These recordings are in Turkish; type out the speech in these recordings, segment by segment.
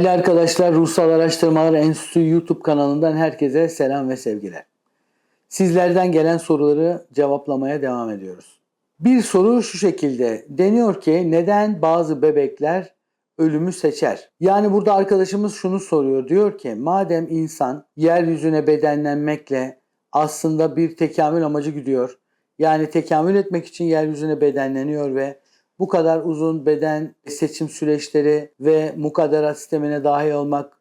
Değerli arkadaşlar, Ruhsal Araştırmalar Enstitüsü YouTube kanalından herkese selam ve sevgiler. Sizlerden gelen soruları cevaplamaya devam ediyoruz. Bir soru şu şekilde. Deniyor ki neden bazı bebekler ölümü seçer? Yani burada arkadaşımız şunu soruyor. Diyor ki madem insan yeryüzüne bedenlenmekle aslında bir tekamül amacı gidiyor. Yani tekamül etmek için yeryüzüne bedenleniyor ve bu kadar uzun beden seçim süreçleri ve mukadderat sistemine dahil olmak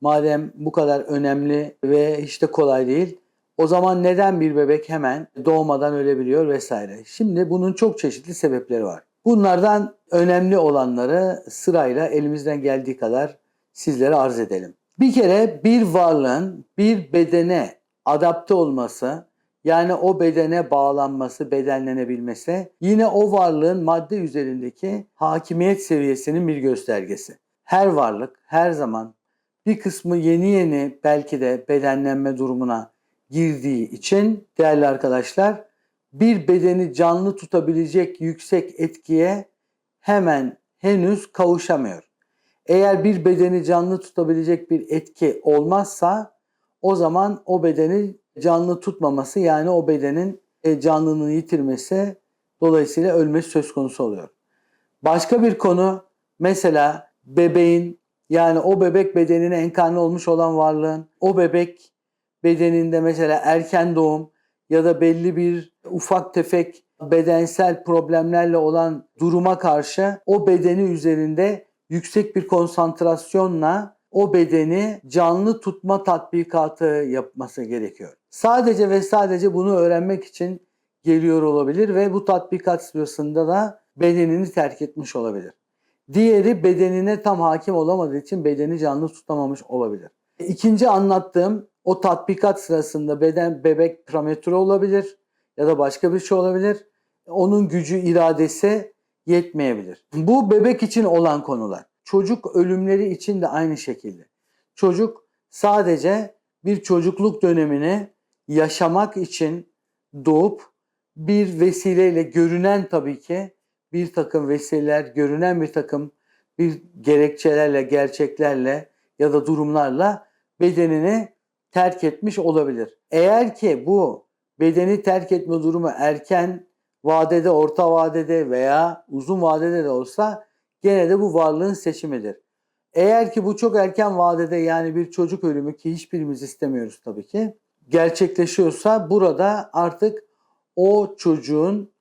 madem bu kadar önemli ve hiç de kolay değil. O zaman neden bir bebek hemen doğmadan ölebiliyor vesaire. Şimdi bunun çok çeşitli sebepleri var. Bunlardan önemli olanları sırayla elimizden geldiği kadar sizlere arz edelim. Bir kere bir varlığın bir bedene adapte olması yani o bedene bağlanması, bedenlenebilmesi yine o varlığın madde üzerindeki hakimiyet seviyesinin bir göstergesi. Her varlık her zaman bir kısmı yeni yeni belki de bedenlenme durumuna girdiği için değerli arkadaşlar bir bedeni canlı tutabilecek yüksek etkiye hemen henüz kavuşamıyor. Eğer bir bedeni canlı tutabilecek bir etki olmazsa o zaman o bedeni canlı tutmaması yani o bedenin e, canlılığını yitirmesi dolayısıyla ölmesi söz konusu oluyor. Başka bir konu mesela bebeğin yani o bebek bedenine enkarne olmuş olan varlığın o bebek bedeninde mesela erken doğum ya da belli bir ufak tefek bedensel problemlerle olan duruma karşı o bedeni üzerinde yüksek bir konsantrasyonla o bedeni canlı tutma tatbikatı yapması gerekiyor. Sadece ve sadece bunu öğrenmek için geliyor olabilir ve bu tatbikat sırasında da bedenini terk etmiş olabilir. Diğeri bedenine tam hakim olamadığı için bedeni canlı tutamamış olabilir. İkinci anlattığım o tatbikat sırasında beden bebek prematüre olabilir ya da başka bir şey olabilir. Onun gücü, iradesi yetmeyebilir. Bu bebek için olan konular. Çocuk ölümleri için de aynı şekilde. Çocuk sadece bir çocukluk dönemini yaşamak için doğup bir vesileyle görünen tabii ki bir takım vesileler, görünen bir takım bir gerekçelerle, gerçeklerle ya da durumlarla bedenini terk etmiş olabilir. Eğer ki bu bedeni terk etme durumu erken vadede, orta vadede veya uzun vadede de olsa gene de bu varlığın seçimidir. Eğer ki bu çok erken vadede yani bir çocuk ölümü ki hiçbirimiz istemiyoruz tabii ki gerçekleşiyorsa burada artık o çocuğun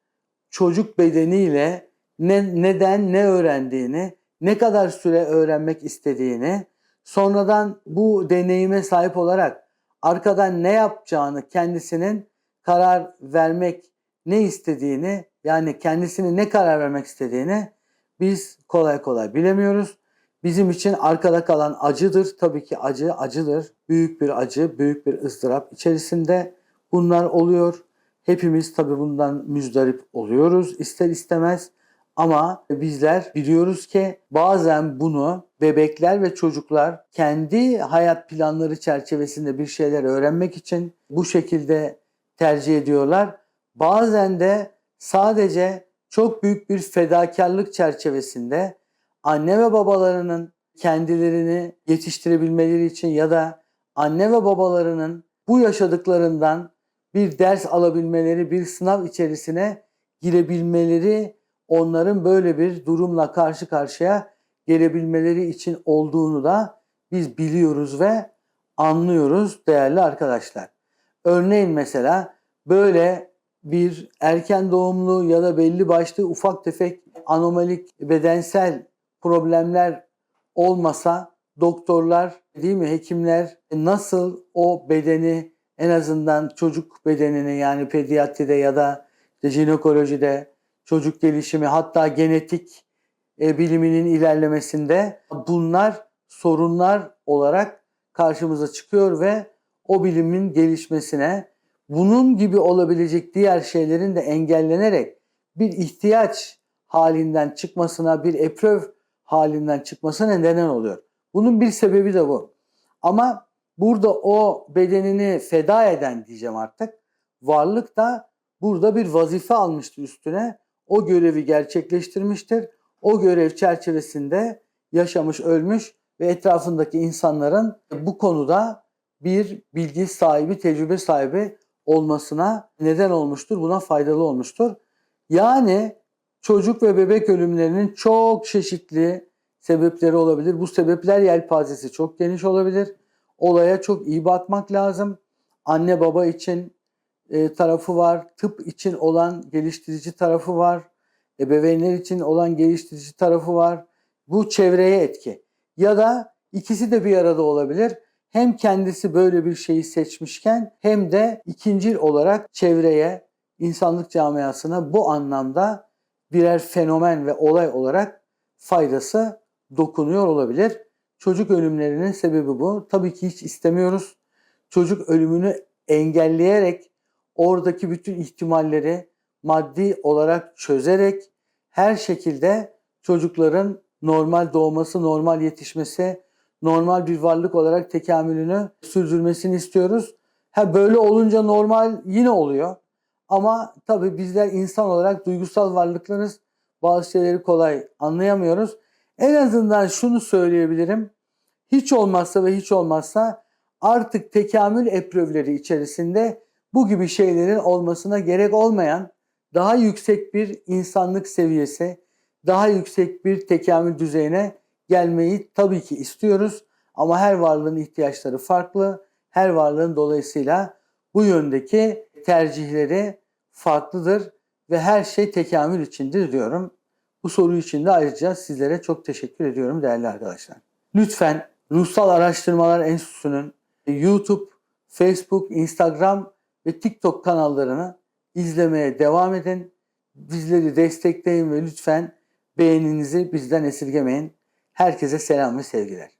çocuk bedeniyle ne, neden ne öğrendiğini, ne kadar süre öğrenmek istediğini, sonradan bu deneyime sahip olarak arkadan ne yapacağını kendisinin karar vermek ne istediğini yani kendisini ne karar vermek istediğini biz kolay kolay bilemiyoruz. Bizim için arkada kalan acıdır. Tabii ki acı acıdır. Büyük bir acı, büyük bir ızdırap içerisinde bunlar oluyor. Hepimiz tabii bundan müzdarip oluyoruz ister istemez. Ama bizler biliyoruz ki bazen bunu bebekler ve çocuklar kendi hayat planları çerçevesinde bir şeyler öğrenmek için bu şekilde tercih ediyorlar. Bazen de sadece çok büyük bir fedakarlık çerçevesinde anne ve babalarının kendilerini yetiştirebilmeleri için ya da anne ve babalarının bu yaşadıklarından bir ders alabilmeleri, bir sınav içerisine girebilmeleri, onların böyle bir durumla karşı karşıya gelebilmeleri için olduğunu da biz biliyoruz ve anlıyoruz değerli arkadaşlar. Örneğin mesela böyle bir erken doğumlu ya da belli başlı ufak tefek anomalik bedensel problemler olmasa doktorlar değil mi hekimler nasıl o bedeni en azından çocuk bedenini yani pediatride ya da işte jinekolojide çocuk gelişimi hatta genetik e, biliminin ilerlemesinde bunlar sorunlar olarak karşımıza çıkıyor ve o bilimin gelişmesine bunun gibi olabilecek diğer şeylerin de engellenerek bir ihtiyaç halinden çıkmasına, bir epröv halinden çıkmasına neden oluyor. Bunun bir sebebi de bu. Ama burada o bedenini feda eden diyeceğim artık varlık da burada bir vazife almıştır üstüne. O görevi gerçekleştirmiştir. O görev çerçevesinde yaşamış, ölmüş ve etrafındaki insanların bu konuda bir bilgi sahibi, tecrübe sahibi olmasına neden olmuştur. Buna faydalı olmuştur. Yani çocuk ve bebek ölümlerinin çok çeşitli sebepleri olabilir. Bu sebepler yelpazesi çok geniş olabilir. Olaya çok iyi bakmak lazım. Anne baba için e, tarafı var, tıp için olan geliştirici tarafı var, ebeveynler için olan geliştirici tarafı var. Bu çevreye etki. Ya da ikisi de bir arada olabilir. Hem kendisi böyle bir şeyi seçmişken hem de ikincil olarak çevreye, insanlık camiasına bu anlamda birer fenomen ve olay olarak faydası dokunuyor olabilir. Çocuk ölümlerinin sebebi bu. Tabii ki hiç istemiyoruz. Çocuk ölümünü engelleyerek oradaki bütün ihtimalleri maddi olarak çözerek her şekilde çocukların normal doğması, normal yetişmesi, normal bir varlık olarak tekamülünü sürdürmesini istiyoruz. Ha böyle olunca normal yine oluyor. Ama tabii bizler insan olarak duygusal varlıklarız. Bazı şeyleri kolay anlayamıyoruz. En azından şunu söyleyebilirim. Hiç olmazsa ve hiç olmazsa artık tekamül eprövleri içerisinde bu gibi şeylerin olmasına gerek olmayan daha yüksek bir insanlık seviyesi, daha yüksek bir tekamül düzeyine gelmeyi tabii ki istiyoruz. Ama her varlığın ihtiyaçları farklı. Her varlığın dolayısıyla bu yöndeki tercihleri farklıdır ve her şey tekamül içindir diyorum. Bu soru için de ayrıca sizlere çok teşekkür ediyorum değerli arkadaşlar. Lütfen Ruhsal Araştırmalar Enstitüsü'nün YouTube, Facebook, Instagram ve TikTok kanallarını izlemeye devam edin. Bizleri destekleyin ve lütfen beğeninizi bizden esirgemeyin. Herkese selam ve sevgiler.